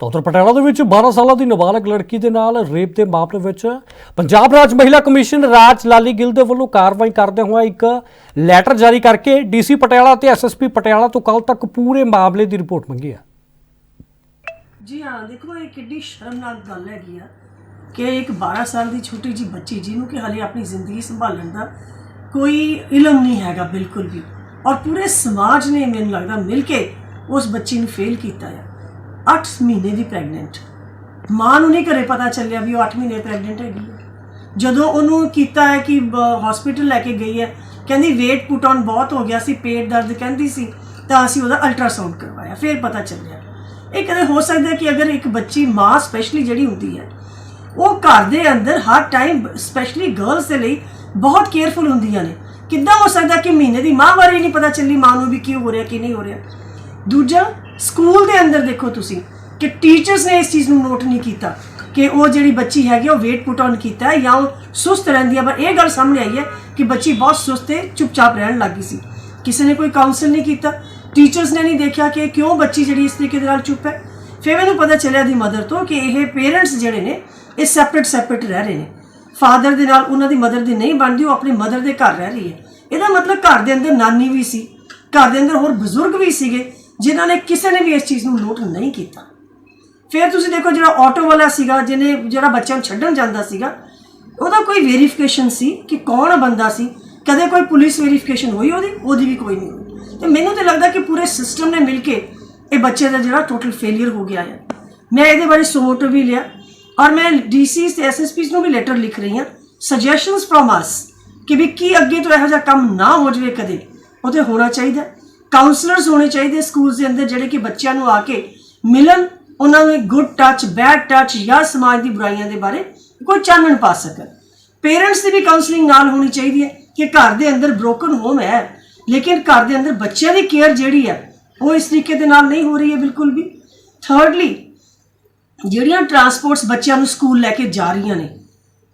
ਤਾਂ ਪਟਿਆਲਾ ਦੇ ਵਿੱਚ 12 ਸਾਲਾਂ ਦੀ ਨਾਬਾਲਗ ਲੜਕੀ ਦੇ ਨਾਲ ਰੇਪ ਦੇ ਮਾਮਲੇ ਵਿੱਚ ਪੰਜਾਬ ਰਾਜ ਮਹਿਲਾ ਕਮਿਸ਼ਨ ਰਾਜ ਲਾਲੀ ਗਿੱਲ ਦੇ ਵੱਲੋਂ ਕਾਰਵਾਈ ਕਰਦੇ ਹੋਏ ਇੱਕ ਲੈਟਰ ਜਾਰੀ ਕਰਕੇ ਡੀਸੀ ਪਟਿਆਲਾ ਤੇ ਐਸਐਸਪੀ ਪਟਿਆਲਾ ਤੋਂ ਕੱਲ ਤੱਕ ਪੂਰੇ ਮਾਮਲੇ ਦੀ ਰਿਪੋਰਟ ਮੰਗੀ ਹੈ। ਜੀ ਹਾਂ, ਦੇਖੋ, ਇਹ ਕਿੱਡੀ ਸ਼ਰਮਨਾਕ ਗੱਲ ਹੈਗੀ ਆ ਕਿ ਇੱਕ 12 ਸਾਲ ਦੀ ਛੋਟੀ ਜੀ ਬੱਚੀ ਜਿਹਨੂੰ ਕਿ ਹਲੇ ਆਪਣੀ ਜ਼ਿੰਦਗੀ ਸੰਭਾਲਣ ਦਾ ਕੋਈ ਇਲਮ ਨਹੀਂ ਹੈਗਾ ਬਿਲਕੁਲ ਵੀ। ਔਰ ਪੂਰੇ ਸਮਾਜ ਨੇ ਮੈਨੂੰ ਲੱਗਦਾ ਮਿਲ ਕੇ ਉਸ ਬੱਚੀ ਨੂੰ ਫੇਲ ਕੀਤਾ ਹੈ 8 ਮਹੀਨੇ ਦੀ ਪ੍ਰੈਗਨੈਂਟ ਮਾਂ ਨੂੰ ਨਹੀਂ ਘਰੇ ਪਤਾ ਚੱਲਿਆ ਵੀ ਉਹ 8 ਮਹੀਨੇ ਪ੍ਰੈਗਨੈਂਟ ਹੈਗੀ ਹੈ। ਜਦੋਂ ਉਹਨੂੰ ਕੀਤਾ ਹੈ ਕਿ ਹਸਪੀਟਲ ਲੈ ਕੇ ਗਈ ਹੈ, ਕਹਿੰਦੀ weight ਪੁਟ ਔਨ ਬਹੁਤ ਹੋ ਗਿਆ ਸੀ, ਪੇਟ ਦਰਦ ਕਹਿੰਦੀ ਸੀ, ਤਾਂ ਅਸੀਂ ਉਹਦਾ ਅਲਟਰਾਸਾਊਂਡ ਕਰਵਾਇਆ, ਫਿਰ ਪਤਾ ਚੱਲਿਆ। ਇਹ ਕਦੇ ਹੋ ਸਕਦਾ ਕਿ ਅਗਰ ਇੱਕ ਬੱਚੀ ਮਾਂ ਸਪੈਸ਼ਲੀ ਜਿਹੜੀ ਹੁੰਦੀ ਹੈ, ਉਹ ਘਰ ਦੇ ਅੰਦਰ ਹਰ ਟਾਈਮ ਸਪੈਸ਼ਲੀ ਗਰਲਸ ਦੇ ਲਈ ਬਹੁਤ ਕੇਅਰਫੁਲ ਹੁੰਦੀਆਂ ਨੇ। ਕਿੱਦਾਂ ਹੋ ਸਕਦਾ ਕਿ ਮਹੀਨੇ ਦੀ ਮਾਂ ਬਾਰੇ ਨਹੀਂ ਪਤਾ ਚੱਲੀ, ਮਾਂ ਨੂੰ ਵੀ ਕੀ ਹੋ ਰਿਹਾ, ਕੀ ਨਹੀਂ ਹੋ ਰਿਹਾ। ਦੂਜਾ ਸਕੂਲ ਦੇ ਅੰਦਰ ਦੇਖੋ ਤੁਸੀਂ ਕਿ ਟੀਚਰਸ ਨੇ ਇਸ ਚੀਜ਼ ਨੂੰ ਨੋਟ ਨਹੀਂ ਕੀਤਾ ਕਿ ਉਹ ਜਿਹੜੀ ਬੱਚੀ ਹੈਗੀ ਉਹ weight ਪੁਟ ਔਨ ਕੀਤਾ ਹੈ ਜਾਂ ਉਹ ਸੁਸਤ ਰਹਿੰਦੀ ਹੈ ਪਰ ਇਹ ਗੱਲ ਸਾਹਮਣੇ ਆਈ ਹੈ ਕਿ ਬੱਚੀ ਬਹੁਤ ਸੁਸਤ ਤੇ ਚੁੱਪਚਾਪ ਰਹਿਣ ਲੱਗੀ ਸੀ। ਕਿਸੇ ਨੇ ਕੋਈ ਕਾਉਂਸਲ ਨਹੀਂ ਕੀਤਾ। ਟੀਚਰਸ ਨੇ ਨਹੀਂ ਦੇਖਿਆ ਕਿ ਕਿਉਂ ਬੱਚੀ ਜਿਹੜੀ ਇਸ ਤਰੀਕੇ ਦੇ ਨਾਲ ਚੁੱਪ ਹੈ। ਫਿਰ ਮੈਨੂੰ ਪਤਾ ਚੱਲਿਆ ਦੀ ਮਦਰ ਤੋਂ ਕਿ ਇਹ ਪੇਰੈਂਟਸ ਜਿਹੜੇ ਨੇ, ਇਹ ਸੈਪਰੇਟ ਸੈਪਰੇਟ ਰਹਿ ਰਹੇ ਨੇ। ਫਾਦਰ ਦੇ ਨਾਲ ਉਹਨਾਂ ਦੀ ਮਦਰ ਦੀ ਨਹੀਂ ਬਣਦੀ, ਉਹ ਆਪਣੀ ਮਦਰ ਦੇ ਘਰ ਰਹਿ ਰਹੀ ਹੈ। ਇਹਦਾ ਮਤਲਬ ਘਰ ਦੇ ਅੰਦਰ ਨਾਨੀ ਵੀ ਸੀ। ਘਰ ਦੇ ਅੰਦਰ ਹੋਰ ਬਜ਼ੁਰਗ ਵੀ ਸੀਗੇ। ਜਿਨ੍ਹਾਂ ਨੇ ਕਿਸੇ ਨੇ ਵੀ ਇਸ ਚੀਜ਼ ਨੂੰ ਨੋਟ ਨਹੀਂ ਕੀਤਾ। ਫਿਰ ਤੁਸੀਂ ਦੇਖੋ ਜਿਹੜਾ ਆਟੋ ਵਾਲਾ ਸੀਗਾ, ਜਿਹਨੇ ਜਿਹੜਾ ਬੱਚਿਆਂ ਨੂੰ ਛੱਡਣ ਜਾਂਦਾ ਸੀਗਾ, ਉਹਦਾ ਕੋਈ ਵੈਰੀਫਿਕੇਸ਼ਨ ਸੀ ਕਿ ਕੌਣ ਬੰਦਾ ਸੀ? ਕਦੇ ਕੋਈ ਪੁਲਿਸ ਵੈਰੀਫਿਕੇਸ਼ਨ ਹੋਈ ਉਹਦੀ? ਉਹਦੀ ਵੀ ਕੋਈ ਨਹੀਂ ਹੋਈ। ਤੇ ਮੈਨੂੰ ਤੇ ਲੱਗਦਾ ਕਿ ਪੂਰੇ ਸਿਸਟਮ ਨੇ ਮਿਲ ਕੇ ਇਹ ਬੱਚੇ ਦਾ ਜਿਹੜਾ ਟੋਟਲ ਫੇਲਿਅਰ ਹੋ ਗਿਆ ਹੈ ਮੈਂ ਇਹਦੇ ਬਾਰੇ ਸੋਟ ਵੀ ਲਿਆ ਔਰ ਮੈਂ ਡੀਸੀਸ ਤੇ ਐਸਐਸਪੀਸ ਨੂੰ ਵੀ ਲੈਟਰ ਲਿਖ ਰਹੀ ਹਾਂ। ਸੁਜੈਸ਼ਨਸ ਫਰਮ ਅਸ ਕਿ ਵੀ ਕੀ ਅੱਗੇ ਤੋਂ ਇਹੋ ਜਿਹਾ ਕੰਮ ਨਾ ਹੋ ਜਾਵੇ ਕਦੇ, ਉਹ ਤੇ ਹੋਣਾ ਚਾਹੀਦਾ। ਕਾਉਂਸਲਰਸ ਹੋਣੇ ਚਾਹੀਦੇ ਸਕੂਲਸ ਦੇ ਅੰਦਰ ਜਿਹੜੇ ਕਿ ਬੱਚਿਆਂ ਨੂੰ ਆ ਕੇ ਮਿਲਣ, ਉਹਨਾਂ ਨੂੰ ਗੁੱਡ ਟੱਚ ਬੈਡ ਟੱਚ ਜਾਂ ਸਮਾਜ ਦੀ ਬੁਰਾਈਆਂ ਦੇ ਬਾਰੇ ਕੋਈ ਚਾਨਣ ਪਾ ਸਕਣ। ਪੇਰੈਂਟਸ ਦੀ ਵੀ ਕਾਉਂਸਲਿੰਗ ਨਾਲ ਹੋਣੀ ਚਾਹੀਦੀ ਹੈ ਕਿ ਘਰ ਦੇ ਅੰਦਰ ਬ੍ਰੋਕਨ ਹੋਮ ਹੈ, ਲੇਕਿਨ ਘਰ ਦੇ ਅੰਦਰ ਬੱਚਿਆਂ ਦੀ ਕੇਅਰ ਜਿਹੜੀ ਹੈ, ਉਹ ਇਸ ਤਰੀਕੇ ਦੇ ਨਾਲ ਨਹੀਂ ਹੋ ਰਹੀ ਹੈ ਬਿਲਕੁਲ ਵੀ। ਥਰਡਲੀ ਜਿਹੜੀਆਂ ਟਰਾਂਸਪੋਰਟਸ ਬੱਚਿਆਂ ਨੂੰ ਸਕੂਲ ਲੈ ਕੇ ਜਾ ਰਹੀਆਂ ਨੇ,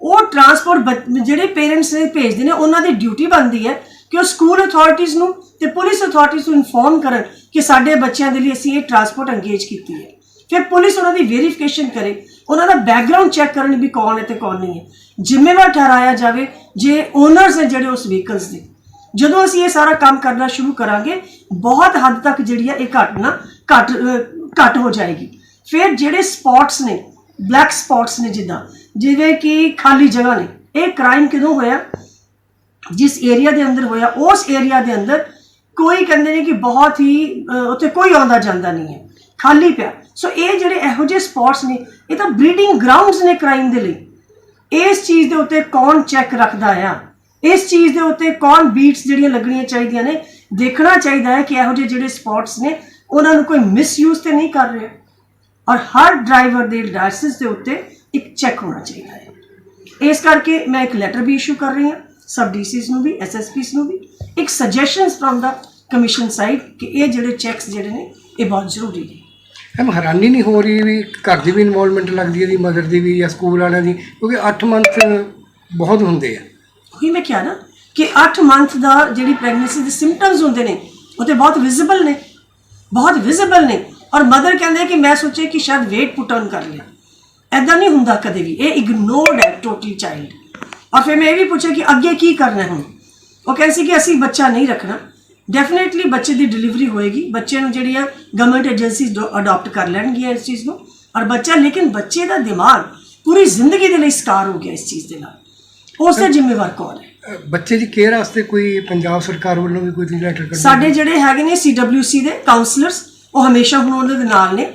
ਉਹ ਟਰਾਂਸਪੋਰਟ ਜਿਹੜੇ ਪੇਰੈਂਟਸ ਨੇ ਭੇਜਦੇ ਨੇ, ਉਹਨਾਂ ਦੀ ਡਿਊਟੀ ਬਣਦੀ ਹੈ ਕਿ ਉਹ ਸਕੂਲ ਅਥਾਰਟੀਆਂ ਨੂੰ ਤੇ ਪੁਲਿਸ ਅਥਾਰਟੀਆਂ ਨੂੰ ਇਨਫੋਰਮ ਕਰਨ ਕਿ ਸਾਡੇ ਬੱਚਿਆਂ ਦੇ ਲਈ ਅਸੀਂ ਇਹ ਟਰਾਂਸਪੋਰਟ ਅੰਗੇਜ ਕੀਤੀ ਹੈ। ਫਿਰ ਪੁਲਿਸ ਉਹਨਾਂ ਦੀ ਵੈਰੀਫਿਕੇਸ਼ਨ ਕਰੇ। ਉਹਨਾਂ ਦਾ ਬੈਕਗ੍ਰਾਉਂਡ ਚੈੱਕ ਕਰਨ ਵੀ ਕੌਣ ਹੈ ਤੇ ਕੌਣ ਨਹੀਂ ਹੈ। ਜ਼ਿੰਮੇਵਾਰ ਠਹਿਰਾਇਆ ਜਾਵੇ ਜੇ ਓਨਰਸ ਨੇ ਜਿਹੜੇ ਉਸ ਵਹੀਕਲਸ ਦੇ। ਜਦੋਂ ਅਸੀਂ ਇਹ ਸਾਰਾ ਕੰਮ ਕਰਨਾ ਸ਼ੁਰੂ ਕਰਾਂਗੇ ਬਹੁਤ ਹੱਦ ਤੱਕ ਜਿਹੜੀ ਹੈ ਇਹ ਘਟਨਾ ਘਟ ਅਹ, ਘੱਟ ਹੋ ਜਾਏਗੀ। ਫਿਰ ਜਿਹੜੇ ਸਪੌਟਸ ਨੇ ਬਲੈਕ ਸਪੌਟਸ ਨੇ ਜਿੱਦਾਂ ਜਿਵੇਂ ਕਿ ਖਾਲੀ ਜਗ੍ਹਾ ਨੇ ਇਹ ਕ੍ਰਾਈਮ ਕਿਦੋਂ ਹੋਇਆ? ਜਿਸ ਏਰੀਆ ਦੇ ਅੰਦਰ ਹੋਇਆ, ਉਸ ਏਰੀਆ ਦੇ ਅੰਦਰ ਕੋਈ ਕਹਿੰਦੇ ਨੇ ਕਿ ਬਹੁਤ ਹੀ ਉੱਥੇ ਕੋਈ ਆਉਂਦਾ ਜਾਂਦਾ ਨਹੀਂ ਹੈ, ਖਾਲੀ ਪਿਆ। ਸੋ ਇਹ ਜਿਹੜੇ ਇਹੋ ਜਿਹੇ ਸਪੌਟਸ ਨੇ, ਇਹ ਤਾਂ ਬਰੀਡਿੰਗ ਗਰਾਊਂਡਸ ਨੇ ਕ੍ਰਾਈਮ ਦੇ ਲਈ। ਇਸ ਚੀਜ਼ ਦੇ ਉੱਤੇ ਕੌਣ ਚੈੱਕ ਰੱਖਦਾ ਆ? ਇਸ ਚੀਜ਼ ਦੇ ਉੱਤੇ ਕੌਣ ਬੀਟਸ ਜਿਹੜੀਆਂ ਲੱਗਣੀਆਂ ਚਾਹੀਦੀਆਂ ਨੇ? ਦੇਖਣਾ ਚਾਹੀਦਾ ਹੈ ਕਿ ਇਹੋ ਜਿਹੇ ਜਿਹੜੇ ਸਪੌਟਸ ਨੇ, ਉਹਨਾਂ ਨੂੰ ਕੋਈ ਮਿਸਯੂਜ਼ ਤੇ ਨਹੀਂ ਕਰ ਰਿਹਾ। ਔਰ ਹਰ ਡਰਾਈਵਰ ਦੇ ਲਾਇਸੈਂਸ ਦੇ ਉੱਤੇ ਇੱਕ ਚੈੱਕ ਹੋਣਾ ਚਾਹੀਦਾ ਹੈ। ਇਸ ਕਰਕੇ ਮੈਂ ਇੱਕ ਲੈਟਰ ਵੀ ਇਸ਼ੂ ਕਰ ਰਹੀ ਹਾਂ। ਸਬ ਡੀਸੀਸ ਨੂੰ ਵੀ ਐਸਐਸਪੀਸ ਨੂੰ ਵੀ। ਇੱਕ ਸਜੈਸ਼ਨਸ ਫਰਮ ਦਾ ਕਮਿਸ਼ਨ ਸਾਈਡ ਕਿ ਇਹ ਜਿਹੜੇ ਚੈੱਕਸ ਜਿਹੜੇ ਨੇ ਇਹ ਬਹੁਤ ਜ਼ਰੂਰੀ ਨੇ। ਮੈਮ ਹੈਰਾਨੀ ਨਹੀਂ ਹੋ ਰਹੀ ਵੀ ਘਰ ਦੀ ਵੀ ਇਨਵੋਲਵਮੈਂਟ ਲੱਗਦੀ ਹੈ ਦੀ ਮਦਰ ਦੀ ਵੀ ਜਾਂ ਸਕੂਲ ਵਾਲਿਆਂ ਦੀ? ਕਿਉਂਕਿ 8 ਮੰਥ ਬਹੁਤ ਹੁੰਦੇ ਆ। ਉਹੀ ਮੈਂ ਕਿਹਾ ਨਾ ਕਿ 8 ਮੰਥ ਦਾ ਜਿਹੜੀ ਪ੍ਰੈਗਨੈਂਸੀ ਦੇ ਸਿੰਪਟਮਸ ਹੁੰਦੇ ਨੇ ਉਹ ਤੇ ਬਹੁਤ ਵਿਜ਼ੀਬਲ ਨੇ। ਬਹੁਤ ਵਿਜ਼ੀਬਲ ਨੇ। ਔਰ ਮਦਰ ਕਹਿੰਦੇ ਕਿ ਮੈਂ ਸੋਚਿਆ ਕਿ ਸ਼ਾਇਦ weight ਪੁਟ ਔਨ ਕਰ ਲਿਆ। ਐਦਾਂ ਨਹੀਂ ਹੁੰਦਾ ਕਦੇ ਵੀ। ਇਹ ਇਗਨੋਰਡ ਹੈ ਟੋਟਲੀ ਚਾਈਲਡ ਔਰ ਫਿਰ ਮੈਂ ਇਹ ਵੀ ਪੁੱਛਿਆ ਕਿ ਅੱਗੇ ਕੀ ਕਰਨਾ ਹੈ ਹੁਣ ਉਹ ਕਹਿੰਦੇ ਸੀ ਕਿ ਅਸੀਂ ਬੱਚਾ ਨਹੀਂ ਰੱਖਣਾ ਡੈਫੀਨਿਟਲੀ ਬੱਚੇ ਦੀ ਡਿਲੀਵਰੀ ਹੋਏਗੀ ਬੱਚੇ ਨੂੰ ਜਿਹੜੀਆਂ ਗਵਰਨਮੈਂਟ ਏਜੰਸੀਜ਼ ਅਡਾਪਟ ਕਰ ਲੈਣਗੀਆਂ ਇਸ ਚੀਜ਼ ਨੂੰ ਔਰ ਬੱਚਾ ਲੇਕਿਨ ਬੱਚੇ ਦਾ ਦਿਮਾਗ ਪੂਰੀ ਜ਼ਿੰਦਗੀ ਦੇ ਲਈ ਸਕਾਰ ਹੋ ਗਿਆ ਇਸ ਚੀਜ਼ ਦੇ ਨਾਲ ਉਸ ਦਾ ਜ਼ਿੰਮੇਵਾਰ ਕੌਣ ਹੈ ਬੱਚੇ ਦੀ ਕੇਅਰ ਵਾਸਤੇ ਕੋਈ ਪੰਜਾਬ ਸਰਕਾਰ ਵੱਲੋਂ ਵੀ ਕੋਈ ਲੈਟਰ ਸਾਡੇ ਜਿਹੜੇ ਹੈਗੇ ਨੇ ਸੀਡਬਲਯੂਸੀ ਦੇ ਕਾਉਂਸਲਰਸ ਉਹ ਹਮੇਸ਼ਾ ਹੁਣ ਉਹਨਾਂ ਦੇ ਨਾਲ ਨੇ